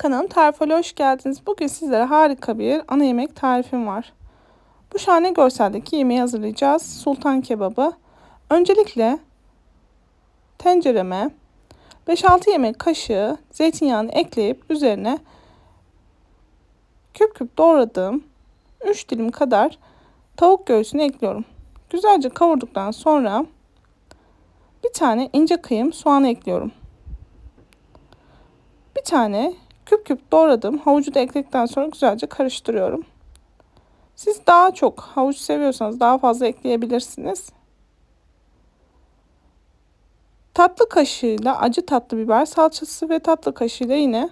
Kanalım Tarifole hoş geldiniz. Bugün sizlere harika bir ana yemek tarifim var. Bu şahane görseldeki yemeği hazırlayacağız. Sultan kebabı. Öncelikle tencereme 5-6 yemek kaşığı zeytinyağını ekleyip üzerine küp küp doğradığım 3 dilim kadar tavuk göğsünü ekliyorum. Güzelce kavurduktan sonra bir tane ince kıyım soğan ekliyorum. Bir tane küp küp doğradım. Havucu da ekledikten sonra güzelce karıştırıyorum. Siz daha çok havuç seviyorsanız daha fazla ekleyebilirsiniz. Tatlı kaşığıyla acı tatlı biber salçası ve tatlı kaşığıyla yine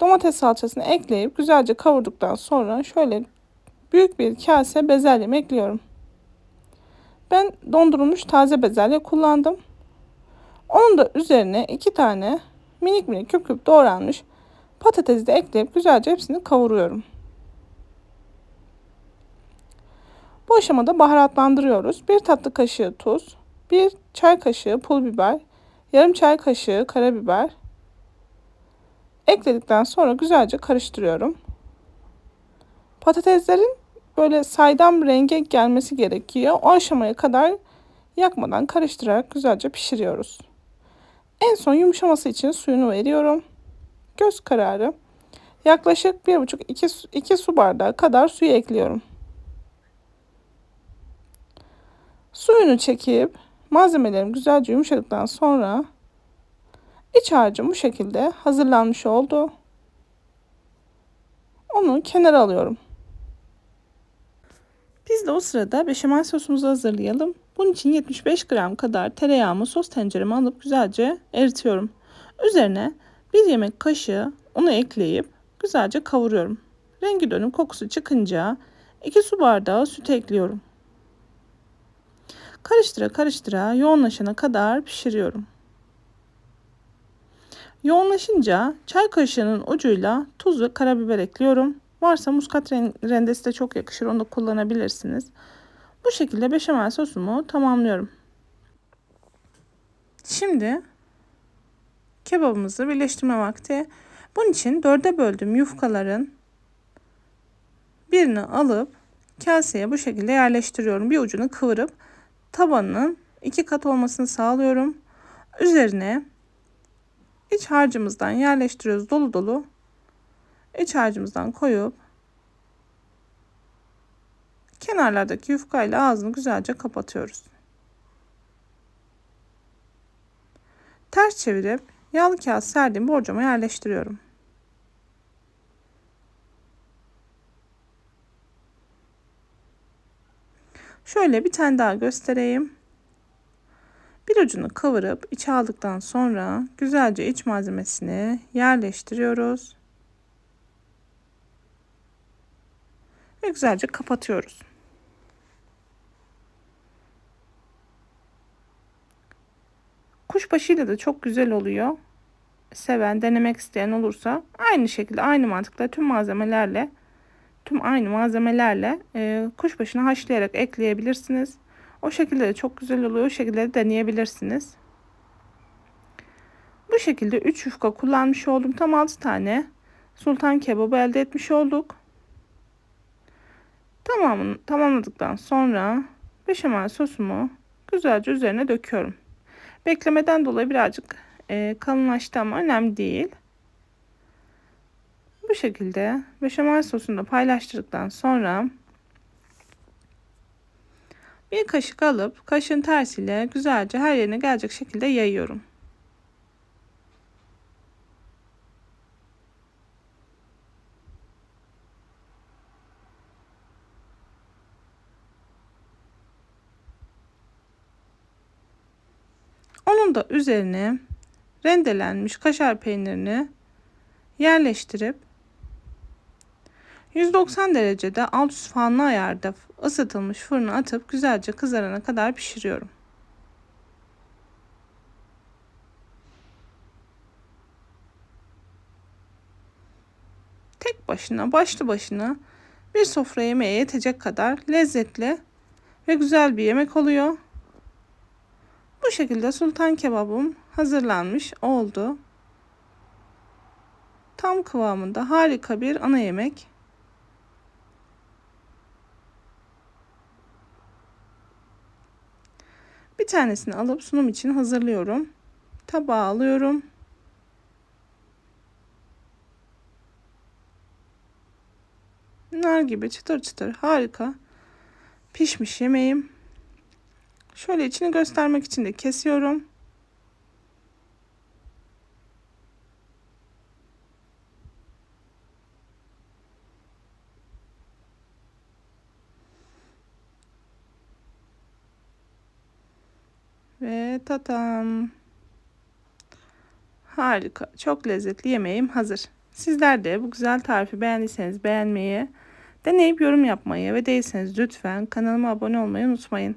domates salçasını ekleyip güzelce kavurduktan sonra şöyle büyük bir kase bezelyemi ekliyorum. Ben dondurulmuş taze bezelye kullandım. Onun da üzerine iki tane minik minik küp küp doğranmış patatesi de ekleyip güzelce hepsini kavuruyorum. Bu aşamada baharatlandırıyoruz. Bir tatlı kaşığı tuz, bir çay kaşığı pul biber, yarım çay kaşığı karabiber ekledikten sonra güzelce karıştırıyorum. Patateslerin böyle saydam renge gelmesi gerekiyor. O aşamaya kadar yakmadan karıştırarak güzelce pişiriyoruz. En son yumuşaması için suyunu veriyorum. Göz kararı yaklaşık 1,5-2 su bardağı kadar suyu ekliyorum. Suyunu çekip malzemelerim güzelce yumuşadıktan sonra iç harcım bu şekilde hazırlanmış oldu. Onu kenara alıyorum. Biz de o sırada beşamel sosumuzu hazırlayalım. Bunun için 75 gram kadar tereyağımı sos tencereme alıp güzelce eritiyorum. Üzerine bir yemek kaşığı unu ekleyip güzelce kavuruyorum. Rengi dönüp kokusu çıkınca 2 su bardağı süt ekliyorum. Karıştıra karıştıra yoğunlaşana kadar pişiriyorum. Yoğunlaşınca çay kaşığının ucuyla tuz ve karabiber ekliyorum. Varsa muskat rendesi de çok yakışır. Onu da kullanabilirsiniz. Bu şekilde beşamel sosumu tamamlıyorum. Şimdi kebabımızı birleştirme vakti. Bunun için dörde böldüğüm yufkaların birini alıp kaseye bu şekilde yerleştiriyorum. Bir ucunu kıvırıp tabanının iki kat olmasını sağlıyorum. Üzerine iç harcımızdan yerleştiriyoruz dolu dolu. İç harcımızdan koyup kenarlardaki yufkayla ağzını güzelce kapatıyoruz. Ters çevirip Yağlı kağıt serdiğim borcama yerleştiriyorum. Şöyle bir tane daha göstereyim. Bir ucunu kıvırıp içe aldıktan sonra güzelce iç malzemesini yerleştiriyoruz. Ve güzelce kapatıyoruz. Kuşbaşıyla da çok güzel oluyor. Seven, denemek isteyen olursa aynı şekilde aynı mantıkla tüm malzemelerle tüm aynı malzemelerle e, kuşbaşını haşlayarak ekleyebilirsiniz. O şekilde de çok güzel oluyor. O şekilde de deneyebilirsiniz. Bu şekilde 3 yufka kullanmış oldum. Tam 6 tane sultan kebabı elde etmiş olduk. Tamamını tamamladıktan sonra beşamel sosumu güzelce üzerine döküyorum. Beklemeden dolayı birazcık e, kalınlaştı ama önemli değil. Bu şekilde beşamel sosunu da paylaştırdıktan sonra bir kaşık alıp kaşın tersiyle güzelce her yerine gelecek şekilde yayıyorum. Onun da üzerine rendelenmiş kaşar peynirini yerleştirip 190 derecede alt üst fanlı ayarda ısıtılmış fırına atıp güzelce kızarana kadar pişiriyorum. Tek başına başlı başına bir sofra yemeğe yetecek kadar lezzetli ve güzel bir yemek oluyor. Bu şekilde sultan kebabım hazırlanmış oldu. Tam kıvamında harika bir ana yemek. Bir tanesini alıp sunum için hazırlıyorum. Tabağa alıyorum. Nar gibi çıtır çıtır harika pişmiş yemeğim. Şöyle içini göstermek için de kesiyorum. Ve tatam. Harika. Çok lezzetli yemeğim hazır. Sizler de bu güzel tarifi beğendiyseniz beğenmeyi, deneyip yorum yapmayı ve değilseniz lütfen kanalıma abone olmayı unutmayın.